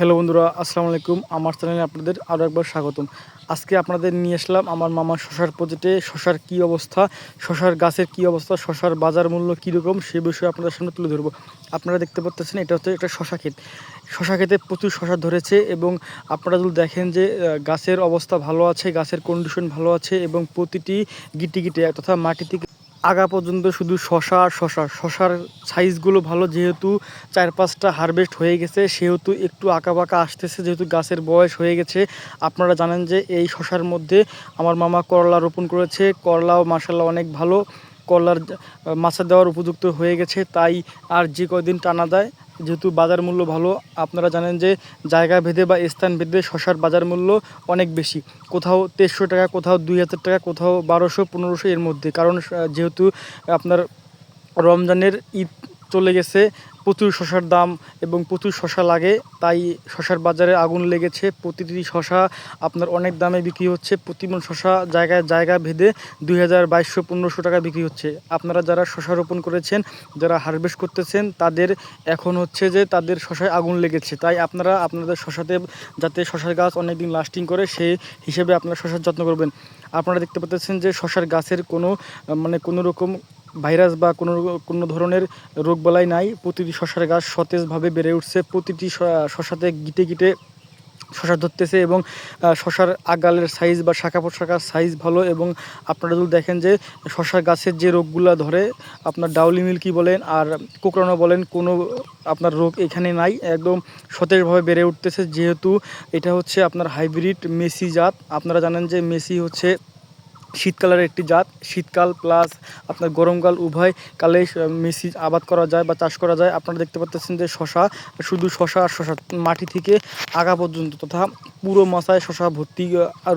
Hello বন্ধুরা, আসসালামু আলাইকুম। আমার চ্যানেলে আপনাদের আরও একবার স্বাগতম। আজকে আপনাদের নিয়ে আসলাম আমার মামার শশার প্রজেক্টে শশার কি অবস্থা, শশার গাছের কি অবস্থা, শশার বাজার মূল্য কীরকম, সে বিষয়ে আপনাদের সামনে তুলে ধরবো। আপনারা দেখতে পাচ্ছেন এটা হচ্ছে একটা শশা ক্ষেত। শশা ক্ষেতে প্রচুর শশা ধরেছে এবং আপনারা যদি দেখেন যে গাছের অবস্থা ভালো আছে, গাছের কন্ডিশন ভালো আছে এবং প্রতিটি গিটি গিটে, তথা মাটি থেকে আগা পর্যন্ত শুধু শশা শশা, শশার সাইজগুলো ভালো যেহেতু চার পাঁচটা হারভেস্ট হয়ে গেছে, সেহেতু একটু আঁকা বাঁকা আসতেছে, যেহেতু গাছের বয়স হয়ে গেছে। আপনারা জানেন যে এই শশার মধ্যে আমার মামা করলা রোপণ করেছে, করলাও মাসাল্লাহ অনেক ভালো। করলার, মাছা দেওয়ার উপযুক্ত হয়ে গেছে, তাই আর যে কয়দিন টানা দেয় যেহেতু বাজার মূল্য ভালো, আপনারা জানেন যে জায়গা ভেদে বা স্থান ভেদে শশার বাজার মূল্য অনেক বেশি। কোথাও তেরোশো টাকা, কোথাও দুই হাজার টাকা, কোথাও বারোশো, পনেরোশো এর মধ্যে। কারণ যেহেতু আপনার রমজানের ঈদ চলে গেছে। প্রচুর শশার দাম এবং প্রচুর শশা লাগে, তাই শশার বাজারে আগুন লেগেছে। প্রতিটি শশা আপনার অনেক দামে বিক্রি হচ্ছে। প্রতিমন শশা জায়গায় জায়গা ভেদে দুই হাজার বাইশশো পনেরোশো টাকা বিক্রি হচ্ছে। আপনারা যারা শশা রোপণ করেছেন, যারা হারভেস্ট করতেছেন, তাদের এখন হচ্ছে যে তাদের শশায় আগুন লেগেছে। তাই আপনারা আপনাদের শশাতে যাতে শশার গাছ অনেক দিন লাস্টিং করে, সেই হিসেবে আপনারা শশার যত্ন করবেন। আপনারা দেখতে পাচ্ছেন যে শশার গাছের কোনো মানে কোনো রকম ভাইরাস বা কোনো কোনো ধরনের রোগবালাই নাই। প্রতিটি শশার গাছ সতেজভাবে বেড়ে উঠছে। প্রতিটি শশাতে গিটে গিটে শশা ধরতেছে এবং শশার আগালের সাইজ বা শাখা পোশাকার সাইজ ভালো এবং আপনারা যদি দেখেন যে শশার গাছের যে রোগগুলো ধরে, আপনার ডাউলি মিল্কি বলেন আর কোকড়ানো বলেন, কোনো আপনার রোগ এখানে নাই। একদম সতেজভাবে বেড়ে উঠতেছে। যেহেতু এটা হচ্ছে আপনার হাইব্রিড মেসি জাত। আপনারা জানেন যে মেসি হচ্ছে শীতকালের একটি জাত। শীতকাল প্লাস আপনার গরমকাল উভয় কালে মেসি আবাদ করা যায় বা চাষ করা যায়। আপনারা দেখতে পাচ্ছেন যে শশা, শুধু শশা আর শশা মাটি থেকে আগা পর্যন্ত তথা পুরো মশায় শশা ভর্তি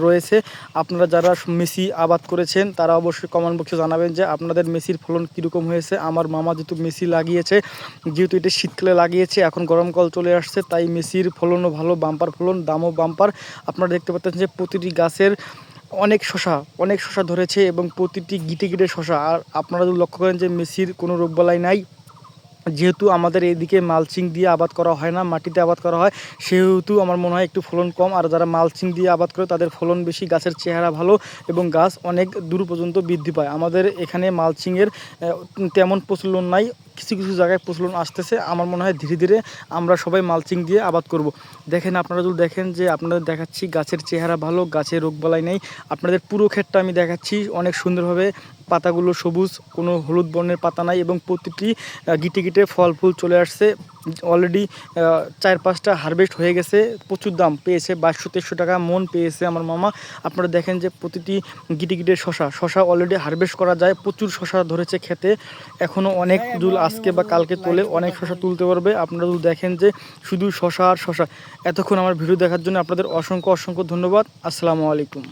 রয়েছে। আপনারা যারা মেসি আবাদ করেছেন, তারা অবশ্যই কমেন্ট বক্সে জানাবেন যে আপনাদের মেসির ফলন কীরকম হয়েছে। আমার মামা যেহেতু মেসি লাগিয়েছে, যেহেতু এটা শীতকালে লাগিয়েছে, এখন গরমকাল চলে আসছে, তাই মেসির ফলনও ভালো, বাম্পার ফলন, দামও বাম্পার। আপনারা দেখতে পাচ্ছেন যে প্রতিটি গাছের অনেক শশা অনেক শশা ধরেছে এবং প্রতিটি গিটে গিটে শশা। আর আপনারা যদি লক্ষ্য করেন যে মেসির কোনো রোগবালাই নাই। যেহেতু আমাদের এইদিকে মালচিং দিয়ে আবাদ করা হয় না, মাটিতে আবাদ করা হয়, সেহেতু আমার মনে হয় একটু ফলন কম। আর যারা মালচিং দিয়ে আবাদ করে, তাদের ফলন বেশি, গাছের চেহারা ভালো এবং গাছ অনেক দূর পর্যন্ত বৃদ্ধি পায়। আমাদের এখানে মালচিংয়ের তেমন প্রচলন নাই, কিছু কিছু জায়গায় প্রচলন আসতেছে। আমার মনে হয় ধীরে ধীরে আমরা সবাই মালচিং দিয়ে আবাদ করব। দেখেন আপনারা যদি দেখেন যে আপনাদের দেখাচ্ছি গাছের চেহারা ভালো, গাছে রোগবালাই নেই। আপনাদের পুরো ক্ষেতটা আমি দেখাচ্ছি, অনেক সুন্দরভাবে পাতাগুলো সবুজ, কোনো হলুদ বর্ণের পাতা নাই এবং প্রতিটি গিটে গিটে ফল ফুল চলে আসছে। অলরেডি চার পাঁচটা হারভেস্ট হয়ে গেছে। প্রচুর দাম পেয়েছে, বাইশশো, তেইশশো টাকা মন পেয়েছে আমার মামা। আপনারা দেখেন যে প্রতিটি গিটে গিটে শশা শশা অলরেডি হারভেস্ট করা যায়। প্রচুর শশা ধরেছে খেতে। এখনও অনেক জুল আজকে বা কালকে তোলে অনেক শশা তুলতে পারবে। আপনারা যদি দেখেন যে শুধু শশা আর শশা, এতক্ষণ আমার ভিডিও দেখার জন্য আপনাদের অসংখ্য অসংখ্য ধন্যবাদ। আসসালামু আলাইকুম।